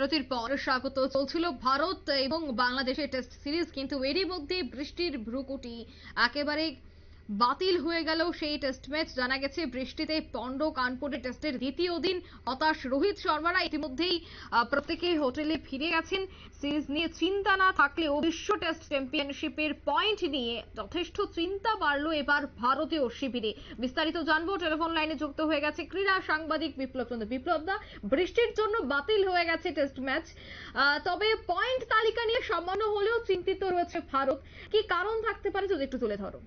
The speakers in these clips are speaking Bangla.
বিরতির পর স্বাগত। চলছিল ভারত এবং বাংলাদেশের টেস্ট সিরিজ কিন্তু এরই মধ্যে বৃষ্টির ভ্রুকুটি। একেবারে বাতিল হয়ে গেল সেই টেস্ট ম্যাচ জানা গেছে, বৃষ্টিতে পন্ড কানপুরে টেস্টের দ্বিতীয় দিন হতাশ রোহিত শর্মারা ইতিমধ্যেই প্রত্যেকেই হোটেলে ফিরে গেছেন। সিরিজ নিয়ে চিন্তা না থাকলেও বিশ্ব টেস্ট চ্যাম্পিয়নশিপের পয়েন্ট নিয়ে যথেষ্ট চিন্তা বাড়লো এবার ভারতীয় শিবিরে। বিস্তারিত জানব টেলিফোন লাইনে যুক্ত হয়ে গেছে ক্রীড়া সাংবাদিক বিপ্লব চন্দ্র। বিপ্লব দা, বৃষ্টির জন্য বাতিল হয়ে গেছে টেস্ট ম্যাচ তবে পয়েন্ট তালিকা নিয়ে সামান্য হলেও চিন্তিত রয়েছে ভারত। কি কারণ থাকতে পারে যদি একটু তুলে ধরো?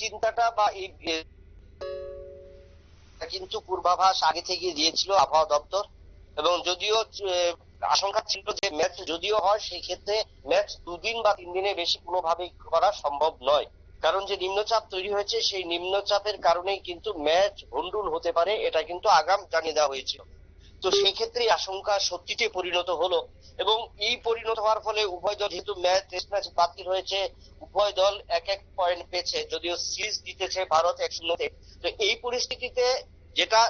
চিন্তাটা বা এই কিন্তু পূর্বাভাস আগে থেকে দিয়েছিল আবহাওয়া দপ্তর। এবং যদিও আশঙ্কা ছিল যে ম্যাচ যদিও হয় সেই ক্ষেত্রে ম্যাচ দুদিন বা তিন দিনে বেশি কোনোভাবেই করা সম্ভব নয়। কারণ যে নিম্নচাপ তৈরি হয়েছে, সেই নিম্নচাপের কারণেই কিন্তু ম্যাচ ভন্ডুল হতে পারে, এটা কিন্তু আগাম জানিয়ে দেওয়া হয়েছিল। তো সেই ক্ষেত্রে আশঙ্কা সত্যিতে পরিণত হলো এবং এই পরিণত হওয়ার ফলে উভয় দল যেহেতু ম্যাচ টেস্ট ম্যাচ বাতিল হয়েছে, উভয় দল এক এক পয়েন্ট পেয়েছে, যদিও সিরিজ জিতেছে ভারত এক শূন্যতে। তো এই পরিস্থিতিতে যেটা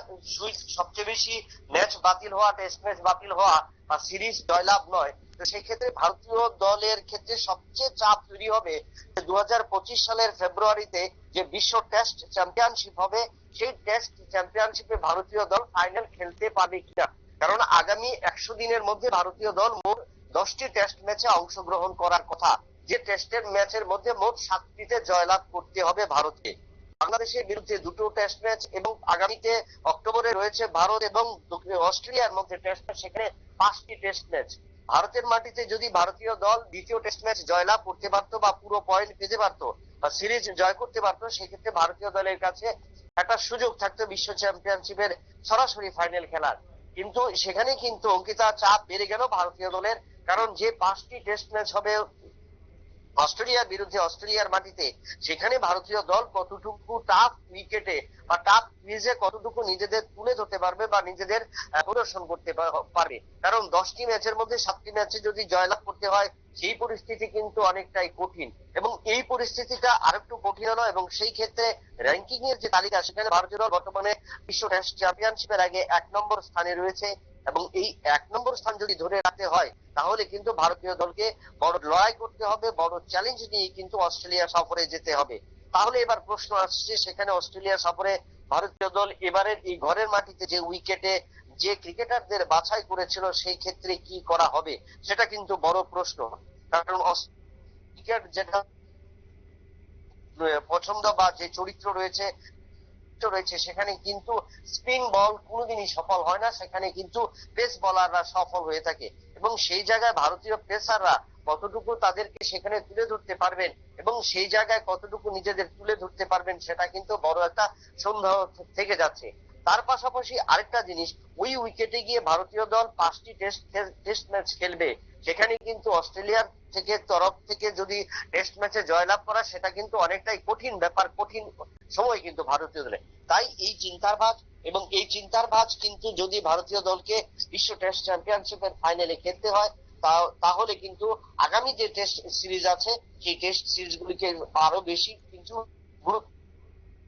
সবচেয়ে বেশি ম্যাচ বাতিল হওয়া, টেস্ট ম্যাচ বাতিল হওয়া বা সিরিজ জয়লাভ নয়। তো সেই ক্ষেত্রে ভারতীয় দলের ক্ষেত্রে সবচেয়ে চাপ তৈরি হবে দু হাজার পঁচিশ সালের ফেব্রুয়ারিতে যে বিশ্ব টেস্ট চ্যাম্পিয়নশিপ হবে, সেই টেস্ট চ্যাম্পিয়নশিপে ভারতীয় দল ফাইনাল খেলতে পারবে কিনা? কারণ আগামী একশো দিনের মধ্যে ভারতীয় দল মোট দশটি টেস্ট ম্যাচে অংশগ্রহণ করার কথা। যে টেস্টের ম্যাচের মধ্যে মোট সাতটিতে জয়লাভ করতে হবে ভারতকে। বাংলাদেশের বিরুদ্ধে দুটো টেস্ট ম্যাচ এবং আগামীতে অক্টোবরে রয়েছে ভারত এবং অস্ট্রেলিয়ার মধ্যে টেস্ট ম্যাচ সেখানে পাঁচটি টেস্ট ম্যাচ ভারতের মাটিতে যদি ভারতীয় দল দ্বিতীয় টেস্ট ম্যাচ জয়লাভ করতে পারতো বা পুরো পয়েন্ট পেতে পারতো বা সিরিজ জয় করতে পারতো, সেক্ষেত্রে ভারতীয় দলের কাছে একটা সুযোগ থাকতো বিশ্ব চ্যাম্পিয়নশিপের সরাসরি ফাইনাল খেলার। কিন্তু সেখানে কিন্তু অঙ্কিতা চাপ বেড়ে গেল ভারতীয় দলের, কারণ যে পাঁচটি টেস্ট ম্যাচ হবে অস্ট্রেলিয়ার বিরুদ্ধে অস্ট্রেলিয়ার মাটিতে, সেখানে ভারতীয় দল কতটুকু টাফ উইকেটে বা টাফ ক্রিজে কতটুকু নিজেদের তুলে ধরতে পারবে বা নিজেদের প্রদর্শন করতে পারবে? কারণ দশটি ম্যাচের মধ্যে সাতটি ম্যাচে যদি জয়লাভ করতে হয়, সেই পরিস্থিতি কিন্তু অনেকটাই কঠিন। এবং এই পরিস্থিতিটা আরেকটু কঠিন হলো এবং সেই ক্ষেত্রে র্যাঙ্কিং এর যে তালিকা, সেখানে ভারতীয় দল বর্তমানে বিশ্ব টেস্ট চ্যাম্পিয়নশিপের আগে এক নম্বর স্থানে রয়েছে। এবং এই এক নম্বর স্থান যদি ধরে রাখতে হয় তাহলে কিন্তু ভারতীয় দলকে বড় লড়াই করতে হবে, বড় চ্যালেঞ্জ নিয়ে কিন্তু অস্ট্রেলিয়া সফরে যেতে হবে। তাহলে এবার প্রশ্ন আসছে, সেখানে অস্ট্রেলিয়া সফরে ভারতীয় দল এবারের এই ঘরের মাটিতে যে উইকেটে যে ক্রিকেটারদের বাছাই করেছিল, সেই ক্ষেত্রে কি করা হবে? সেটা কিন্তু বড় প্রশ্ন। কারণ ক্রিকেট যেটা, পছন্দ বা যে চরিত্র রয়েছে চরিত্র রয়েছে, সেখানে কিন্তু স্পিন বল কোনোদিনই সফল হয় না, সেখানে কিন্তু পেস বলাররা সফল হয়ে থাকে। এবং সেই জায়গায় ভারতীয় পেসাররা কতটুকু তাদেরকে সেখানে তুলে ধরতে পারবেন এবং সেই জায়গায় কতটুকু নিজেদের তুলে ধরতে পারবেন, সেটা কিন্তু বড় একটা সন্দেহ থেকে যাচ্ছে। তার পাশাপাশি আরেকটা জিনিস, ওই উইকেটে গিয়ে ভারতীয় দল পাঁচটি টেস্ট টেস্ট ম্যাচ খেলবে। সেখানে কিন্তু অস্ট্রেলিয়ার থেকে তরফ থেকে যদি টেস্ট ম্যাচে জয়লাভ করা, সেটা কিন্তু অনেকটাই কঠিন ব্যাপার, কঠিন সময় কিন্তু ভারতীয় দলে। তাই এই চিন্তার ভাজ এবং এই চিন্তার ভাজ কিন্তু যদি ভারতীয় দলকে বিশ্ব টেস্ট চ্যাম্পিয়নশিপের ফাইনালে খেলতে হয় তাহলে কিন্তু আগামী যে টেস্ট সিরিজ আছে, সেই টেস্ট সিরিজ গুলিকে আরও বেশি কিন্তু গুরুত্ব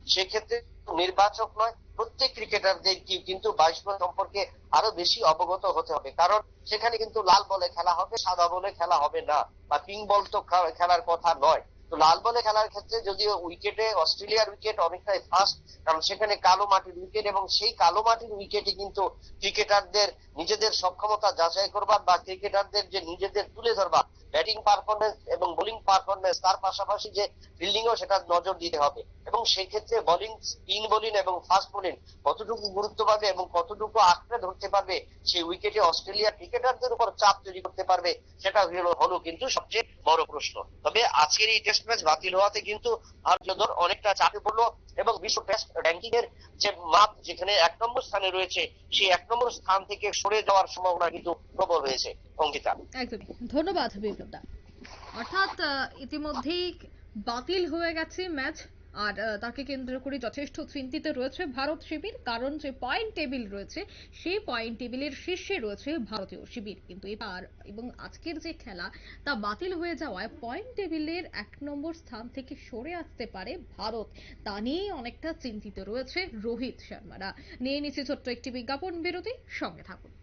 সেক্ষেত্রে নির্বাচক নয় প্রত্যেক ক্রিকেটারদের কি- কিন্তু বাইশ বল সম্পর্কে আরও বেশি অবগত হতে হবে। কারণ সেখানে কিন্তু লাল বলে খেলা হবে, সাদা বলে খেলা হবে না বা পিঙ্ক বল তো খেলার কথা নয়। তো লাল বলে খেলার ক্ষেত্রে যদিও উইকেটে অস্ট্রেলিয়ার উইকেট অনেকটাই ফাস্ট কারণ সেখানে কালো মাটির উইকেট এবং সেই কালো মাটির উইকেটে কিন্তু ক্রিকেটারদের নিজেদের সক্ষমতা যাচাই করবার বা ক্রিকেটারদের যে নিজেদের তুলে ধরবা ব্যাটিং পারফরমেন্স এবং বোলিং পারফরমেন্স তার পাশাপাশি যে ফিল্ডিংও সেটা নজর দিতে হবে। এবং সেই ক্ষেত্রে বোলিং স্পিন বোলিং এবং ফাস্ট বোলিং কতটুকু গুরুত্ব পাবে এবং কতটুকু আঁকড়ে ধরতে পারবে, সেই উইকেটে অস্ট্রেলিয়া ক্রিকেটারদের উপর চাপ তৈরি করতে পারবে, সেটা হলো হলো কিন্তু সবচেয়ে বড় প্রশ্ন। তবে আজকের এই টেস্ট ম্যাচ বাতিল হওয়াতে কিন্তু ভারতীয় দল অনেকটা চাপে পড়ল। এবং বিশ্ব টেস্ট র্যাঙ্কিং এর যে মাপ যেখানে এক নম্বর স্থানে রয়েছে, সেই এক নম্বর স্থান থেকে সরে যাওয়ার সম্ভাবনা কিন্তু প্রবল রয়েছে, অঙ্কিতা। একদমই। ধন্যবাদ বিপ্লব দা অর্থাৎ ইতিমধ্যেই বাতিল হয়ে গেছে ম্যাচ। আর তাকে কেন্দ্র করে যথেষ্ট চিন্তিত রয়েছে ভারত শিবির, কারণ যে পয়েন্ট টেবিল রয়েছে, সেই পয়েন্ট টেবিলের শীর্ষে রয়েছে ভারতীয় শিবির। কিন্তু এবার এবং আজকের যে খেলা, তা বাতিল হয়ে যাওয়ায় পয়েন্ট টেবিলের এক নম্বর স্থান থেকে সরে আসতে পারে ভারত। তা নিয়েই অনেকটা চিন্তিত রয়েছে রোহিত শর্মারা। নিয়ে নিচ্ছে ছোট্ট একটি বিজ্ঞাপন বিরতি, সঙ্গে থাকুন।